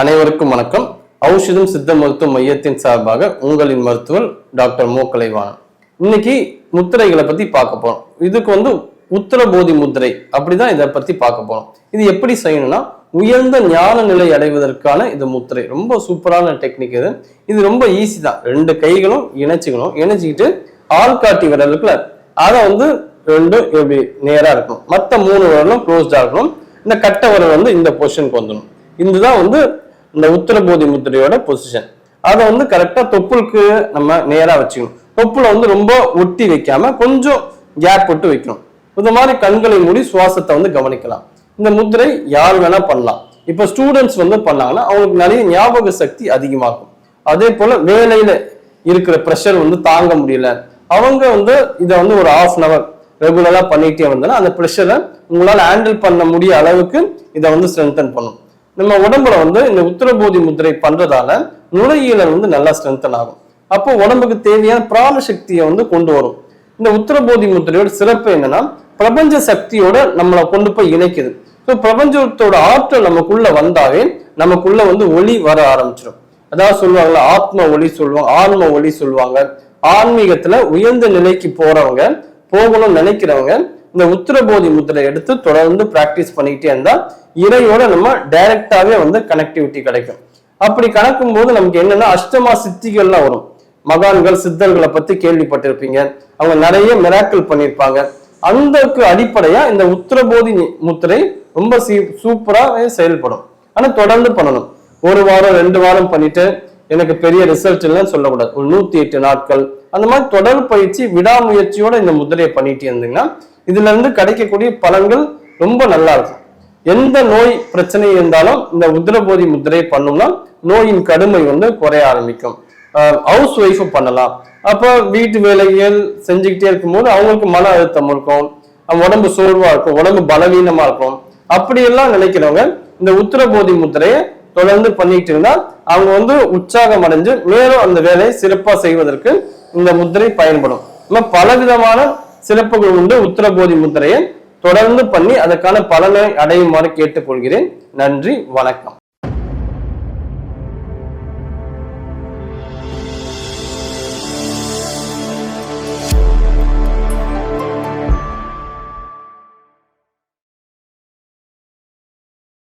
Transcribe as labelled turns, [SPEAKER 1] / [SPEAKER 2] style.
[SPEAKER 1] அனைவருக்கும் வணக்கம். ஔஷதம் சித்த மருத்துவ மையத்தின் சார்பாக உங்களின் மருத்துவர் டாக்டர் மோ கலைவாணன். இன்னைக்கு முத்திரைகளை பத்தி பார்க்க போறோம். இதுக்கு வந்து உத்தரபோதி முத்திரை அப்படிதான் இதை பத்தி பார்க்க போறோம். இது எப்படி செய்யணும்னா உயர்ந்த ஞான நிலை அடைவதற்கான இது முத்திரை. ரொம்ப சூப்பரான டெக்னிக் இது. இது ரொம்ப ஈஸி தான். ரெண்டு கைகளும் இணைச்சிக்கணும். இணைச்சிக்கிட்டு ஆள்காட்டி விரல் இருக்குல்ல அதை வந்து ரெண்டும் இப்படி நேரா இருக்கணும். மற்ற மூணு விரலும் க்ளோஸ்டா இருக்கணும். இந்த கட்ட விரல் வந்து இந்த பொசிஷனுக்கு வந்துடும் இதுதான் வந்து இந்த உத்தரபோதி முத்திரையோட பொசிஷன் அதை வந்து கரெக்டாக தொப்புளுக்கு நம்ம நேராக வச்சுக்கணும். தொப்புளை வந்து ரொம்ப ஒட்டி வைக்காம கொஞ்சம் கேப் விட்டு வைக்கணும். இந்த மாதிரி கண்களை மூடி சுவாசத்தை வந்து கவனிக்கலாம். இந்த முத்திரை யார் வேணா பண்ணலாம். இப்போ ஸ்டூடெண்ட்ஸ் வந்து பண்ணாங்கன்னா அவங்களுக்கு நிறைய ஞாபக சக்தி அதிகமாகும். அதே போல வேலையில இருக்கிற ப்ரெஷர் வந்து தாங்க முடியல. அவங்க வந்து இதை வந்து ஒரு ஆஃப் அன் அவர் ரெகுலரா பண்ணிட்டே வந்தோன்னா அந்த ப்ரெஷரை உங்களால் ஹேண்டில் பண்ண முடிய அளவுக்கு இதை வந்து ஸ்ட்ரென்தன் பண்ணும். நம்ம உடம்புல வந்து இந்த உத்தரபோதி முத்திரை பண்றதால நுரையீரல் வந்து நல்லா ஸ்ட்ரென்தன் ஆகும். அப்போ உடம்புக்கு தேவையான பிராண சக்தியை வந்து கொண்டு வரும். இந்த உத்தரபோதி முத்திரையோட சிறப்பு என்னன்னா பிரபஞ்ச சக்தியோட நம்மளை கொண்டு போய் இணைக்குது. ஸோ பிரபஞ்சத்தோட ஆற்றல் நமக்குள்ள வந்தாவே நமக்குள்ள வந்து ஒளி வர ஆரம்பிச்சிடும் அதாவது சொல்லுவாங்கல்ல ஆத்ம ஒளி சொல்லுவாங்க ஆன்ம ஒளி சொல்லுவாங்க. ஆன்மீகத்துல உயர்ந்த நிலைக்கு போறவங்க போகணும்னு நினைக்கிறவங்க இந்த உத்தரபோதி முத்திரை எடுத்து தொடர்ந்து பிராக்டிஸ் பண்ணிக்கிட்டே இருந்தா இறையோட நம்ம டைரக்டாவே வந்து கனெக்டிவிட்டி கிடைக்கும். அப்படி கணக்கும் போது நமக்கு என்னன்னா அஷ்டமா சித்திகள்லாம் வரும். மகான்கள் சித்தர்களை பத்தி கேள்விப்பட்டிருப்பீங்க. அவங்க நிறைய மிராக்கள் பண்ணியிருப்பாங்க. அந்தக்கு அடிப்படையா இந்த உத்தரபோதி முத்திரை ரொம்ப சீ- சூப்பராக செயல்படும். ஆனா தொடர்ந்து பண்ணணும். ஒரு வாரம் ரெண்டு வாரம் பண்ணிட்டு எனக்கு பெரிய ரிசல்ட் இல்லைன்னு சொல்லக்கூடாது. ஒரு நூத்தி எட்டு நாட்கள். அந்த மாதிரி தொடர் பயிற்சி விடாமுயற்சியோட இந்த முத்திரையை பண்ணிட்டு இருந்தீங்கன்னா இதுல இருந்து கிடைக்கக்கூடிய பலன்கள் ரொம்ப நல்லா இருக்கும். எந்த நோய் பிரச்சனை இருந்தாலும் இந்த உத்திரபோதி முத்திரை பண்ணோம்னா நோயின் கடுமை வந்து குறைய ஆரம்பிக்கும். ஹவுஸ் ஒய்ஃப் பண்ணலாம். அப்போ வீட்டு வேலைகள் செஞ்சுக்கிட்டே இருக்கும்போது அவங்களுக்கு மன அழுத்தம் இருக்கும். உடம்பு சோர்வா இருக்கும் உடம்பு பலவீனமா இருக்கும். அப்படியெல்லாம் நினைக்கிறவங்க இந்த உத்திரபோதி முத்திரையை தொடர்ந்து பண்ணிட்டு இருந்தா அவங்க வந்து உற்சாகம் அடைஞ்சு மேலும் அந்த வேலையை சிறப்பா செய்வதற்கு இந்த முத்திரை பயன்படும். பல விதமான சிறப்புகள் உண்டு. உத்தரபோதி முத்திரையை தொடர்ந்து பண்ணி அதற்கான பலனை அடையுமாறு கேட்டுக்கொள்கிறேன். நன்றி வணக்கம்.